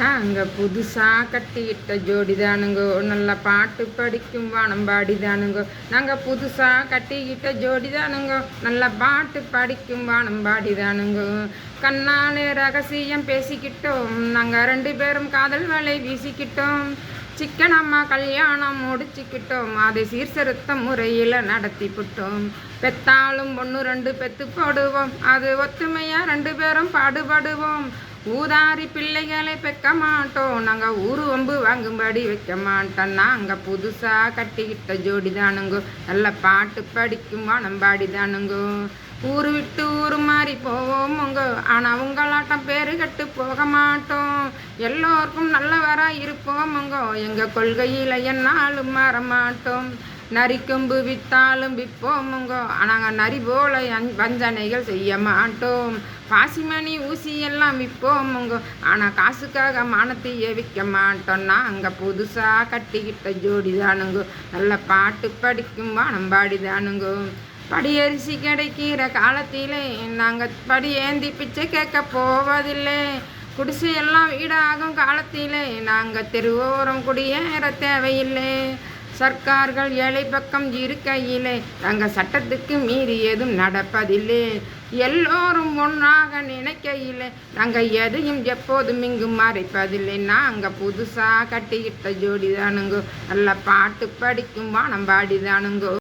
நாங்கள் புதுசாக கட்டிக்கிட்ட ஜோடிதானுங்கோ. நல்ல பாட்டு படிக்கும் வானம் பாடிதானுங்கோ நாங்கள் புதுசாக கட்டிக்கிட்ட ஜோடிதானுங்கோ. நல்ல பாட்டு படிக்கும் வானம் பாடிதானுங்கோ கண்ணாலே ரகசியம் பேசிக்கிட்டோம். நாங்கள் ரெண்டு பேரும் காதல் வலை வீசிக்கிட்டோம். சிக்கனம்மா கல்யாணம் முடிச்சுக்கிட்டோம். அதை சீர்திருத்த முறையில் நடத்தி விட்டோம் பெத்தாலும் ஒன்று ரெண்டு பெத்து போடுவோம். அது ஒத்துமையாக ரெண்டு பேரும் பாடுபடுவோம். ஊதாரி பிள்ளைகளை பெக்க மாட்டோம். நாங்கள் ஊரு வம்பு வாங்கும்படி வைக்க மாட்டோம். நாங்கள் புதுசாக கட்டிக்கிட்ட ஜோடி தானுங்கோ நல்ல பாட்டு படிக்கும் வானம்பாடி தானுங்கோ ஊரு விட்டு ஊரு மாறி போவோமுங்க. ஆனால் உங்களாட்டம் பேரு கட்டு போக மாட்டோம். எல்லோருக்கும் நல்லவராக இருப்போமுங்க. எங்கள் கொள்கையில் என்னாலும் மாற மாட்டோம். நரிக்கொம்பு வித்தாலும் விற்போமுங்கோ நாங்கள் நரி போல வஞ்சனைகள் செய்ய மாட்டோம். பாசிமணி ஊசி எல்லாம் விற்போமுங்கோ ஆனால் காசுக்காக மானத்தையே விற்க மாட்டோம்னா அங்கே புதுசாக கட்டிக்கிட்ட ஜோடி தானுங்கோ நல்ல பாட்டு படிக்கும் வானம்பாடி தானுங்கோ படியரிசி கிடைக்கிற காலத்திலே நாங்கள் படி ஏந்தி பிச்சை கேட்க போவதில்லை. குடிசையெல்லாம் வீடாகும் காலத்திலே நாங்கள் தெருவோரம் குடியேற தேவையில்லை. சர்க்கார்கள் ஏழை பக்கம் இருக்கையிலே நாங்கள் சட்டத்துக்கு மீறி எதுவும் நடப்பதில்லை. எல்லோரும் ஒன்றாக நினைக்கையிலே நாங்கள் எதையும் எப்போதும் இங்கு மறைப்பதில்லை. நாங்கள் புதுசாக கட்டிக்கிட்ட ஜோடி தானுங்கோ நல்ல பாட்டு படிக்கும் வானம் பாடிதானுங்கோ.